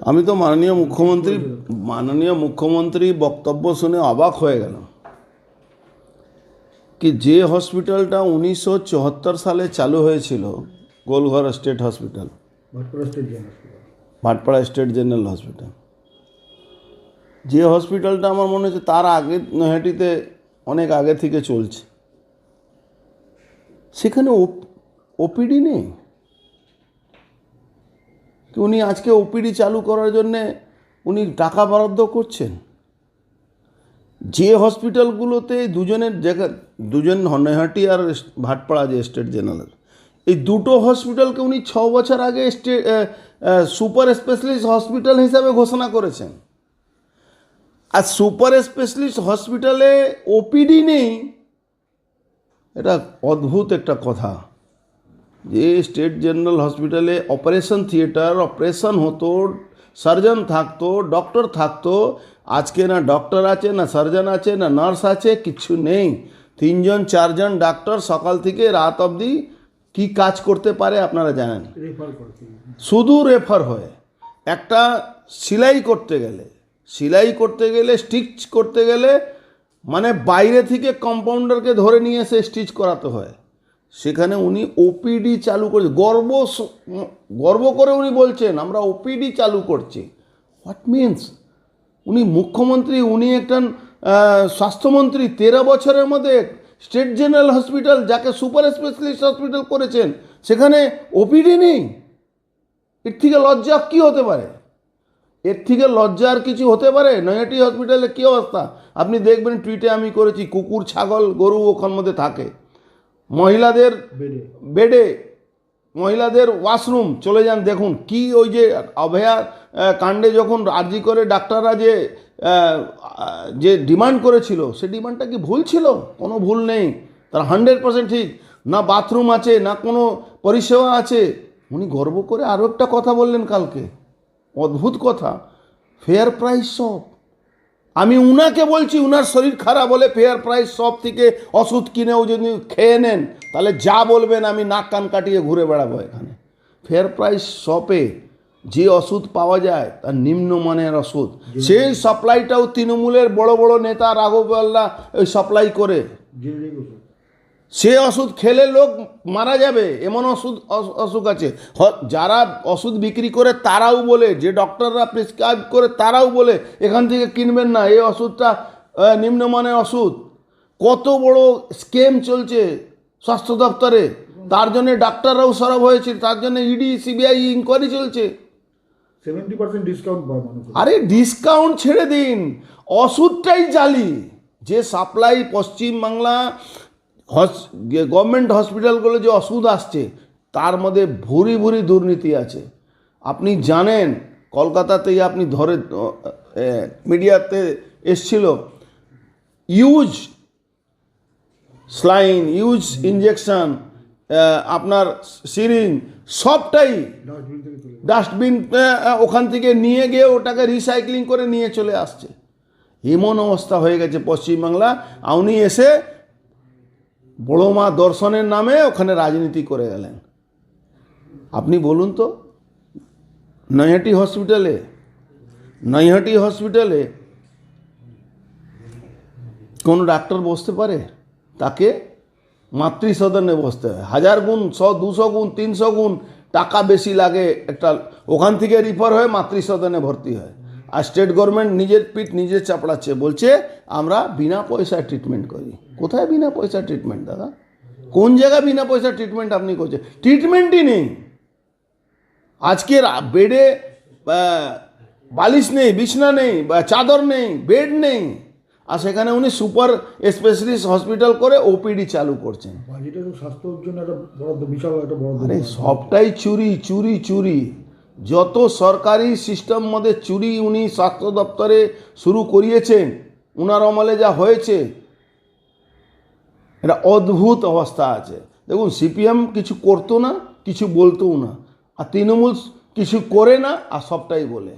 আমি তো মাননীয় মুখ্যমন্ত্রী মাননীয় মুখ্যমন্ত্রী বক্তব্য শুনে অবাক হয়ে গেলাম কি যে হসপিটালটা উনিশশো চুয়াত্তর সালে চালু হয়েছিল Golghar state hospital. Bhatpara state general hospital. যে হসপিটালটা আমার মনে হচ্ছে তার আগে নৈহাটিতে অনেক আগে থেকে চলছে। সেখানে ওপিডি নেই? উনি আজকে ওপিডি চালু করার জন্যে উনি টাকা বরাদ্দ করছেন। যে হসপিটালগুলোতে দুজনের জায়গা, দুজন নৈহাটি আর ভাটপাড়া যে স্টেট জেনারেল, এই দুটো হসপিটালকে উনি ছ বছর আগে স্টে সুপার স্পেশালিস্ট হসপিটাল হিসাবে ঘোষণা করেছেন। আর সুপার স্পেশালিস্ট হসপিটালে ওপিডি নেই, এটা অদ্ভুত একটা কথা। যে স্টেট জেনারেল হসপিটালে অপারেশন থিয়েটার অপারেশন হতো সার্জন থাকতো ডক্টর থাকতো আজকে না ডক্টর আছে না সার্জন আছে না নার্স আছে কিচ্ছু নেই। তিনজন চারজন ডাক্তার সকাল থেকে রাত অবধি কি কাজ করতে পারে আপনারা জানেন? শুধু রেফার হয়। একটা সেলাই করতে গেলে সেলাই করতে গেলে স্টিচ করতে গেলে মানে বাইরে থেকে কম্পাউন্ডারকে ধরে নিয়ে এসে স্টিচ করাতে হয়। সেখানে উনি ওপিডি চালু করে গর্ব গর্ব করে উনি বলছেন আমরা ওপিডি চালু করছি। হোয়াট মিন্স উনি মুখ্যমন্ত্রী উনি আহ, স্বাস্থ্যমন্ত্রী তেরো বছরের মধ্যে স্টেট জেনারেল হসপিটাল যাকে সুপার স্পেশালিস্ট হসপিটাল করেছেন সেখানে ওপিডি নেই। এর থেকে লজ্জা কি হতে পারে? এর থেকে লজ্জার কিছু হতে পারে? নয়াটি হসপিটালে কী অবস্থা? আপনি দেখবেন টুইটে আমি করেছি কুকুর ছাগল গরু ওখান মধ্যে থাকে। মহিলাদের বেডে বেডে মহিলাদের ওয়াশরুম চলে যান। দেখুন কি ওই যে অভয়া কাণ্ডে যখন আর্জি করে ডাক্তাররা যে যে ডিমান্ড করেছিল সে ডিমান্ডটা কি ভুল ছিল? কোনো ভুল নেই। তার হান্ড্রেড পার্সেন্ট ঠিক। না বাথরুম আছে না কোনো পরিষেবা আছে। উনি গর্ব করে আরও একটা কথা বললেন কালকে। অদ্ভুত কথা। ফেয়ার প্রাইস সব। আমি উনাকে বলছি উনার শরীর খারাপ হলে ফেয়ার প্রাইস সব থেকে ওষুধ কিনেও যদি খেয়ে নেন তাহলে যা বলবেন আমি নাক কান কাটিয়ে ঘুরে বেড়াবো এখানে। ফেয়ার প্রাইস শপে যে ওষুধ পাওয়া যায় তার নিম্নমানের ওষুধ। সেই সাপ্লাইটাও তৃণমূলের বড় বড় নেতা রাঘবাল্লা ওই সাপ্লাই করে। সে ওষুধ খেলে লোক মারা যাবে এমন ওষুধ অস- অসুখ আছে। যারা ওষুধ বিক্রি করে তারাও বলে যে ডক্টররা প্রেসক্রাইব করে তারাও বলে এখান থেকে কিনবেন না এই ওষুধটা নিম্নমানের ওষুধ। কত বড় স্কেম চলছে স্বাস্থ্য দপ্তরে। তার জন্য ডাক্তাররাও সরব হয়েছে তার জন্য ইডি সিবিআই ইনকোয়ারি চলছে। সেভেন্টি পার্সেন্ট ডিসকাউন্ট পায় আরে ডিসকাউন্ট ছেড়ে দিন। ওষুধটাই জালি। যে সাপ্লাই পশ্চিমবাংলা গভর্নমেন্ট হসপিটালগুলো যে ওষুধ আসছে, তার মধ্যে ভুরি ভুরি দুর্নীতি আছে। আপনি জানেন, কলকাতাতেই আপনি ধরে মিডিয়াতে এসছিল ইউজ স্লাইন ইউজ ইঞ্জেকশন আপনার সিরিন সবটাই ডাস্টবিন ওখান থেকে নিয়ে গিয়ে ওটাকে রিসাইক্লিং করে নিয়ে চলে আসছে। এমন অবস্থা হয়ে গেছে পশ্চিমবাংলা। আর উনি এসে বড় মা দর্শনের নামে ওখানে রাজনীতি করে গেলেন। আপনি বলুন তো, নৈহাটি হসপিটালে নৈহাটি হসপিটালে কোনো ডাক্তার বসতে পারে? তাকে মাতৃ সদনে বসতে হয়। হাজার গুণ, শ, দুশো গুণ, তিনশো গুণ টাকা বেশি লাগে একটা, ওখান থেকে রিফার হয়ে মাতৃ সদনে ভর্তি হয়। আর স্টেট গভর্নমেন্ট নিজের পিঠ নিজে চাপড়াচ্ছে বলছে আমরা বিনা পয়সায় ট্রিটমেন্ট করি। কোথায় বিনা পয়সা ট্রিটমেন্ট দাদা? কোন জায়গায় বিনা পয়সা ট্রিটমেন্ট আপনি করছেন? ট্রিটমেন্টই নেই। আজকের বেডে বালিশ নেই বিছনা নেই বা চাদর নেই বেড নেই। আর সেখানে উনি সুপার স্পেশালিস্ট হসপিটাল করে ওপিডি চালু করছেন। সবটাই চুরি চুরি চুরি। যত সরকারি সিস্টেম মধ্যে চুরি, উনি স্বাস্থ্য দপ্তরে শুরু করিয়েছেন, উনার অমলে যা হয়েছে এটা অদ্ভুত অবস্থা আছে। দেখুন, সিপিএম কিছু করতো না, কিছু বলতো না, আর তৃণমূল কিছু করে না, আর সবটাই বলে।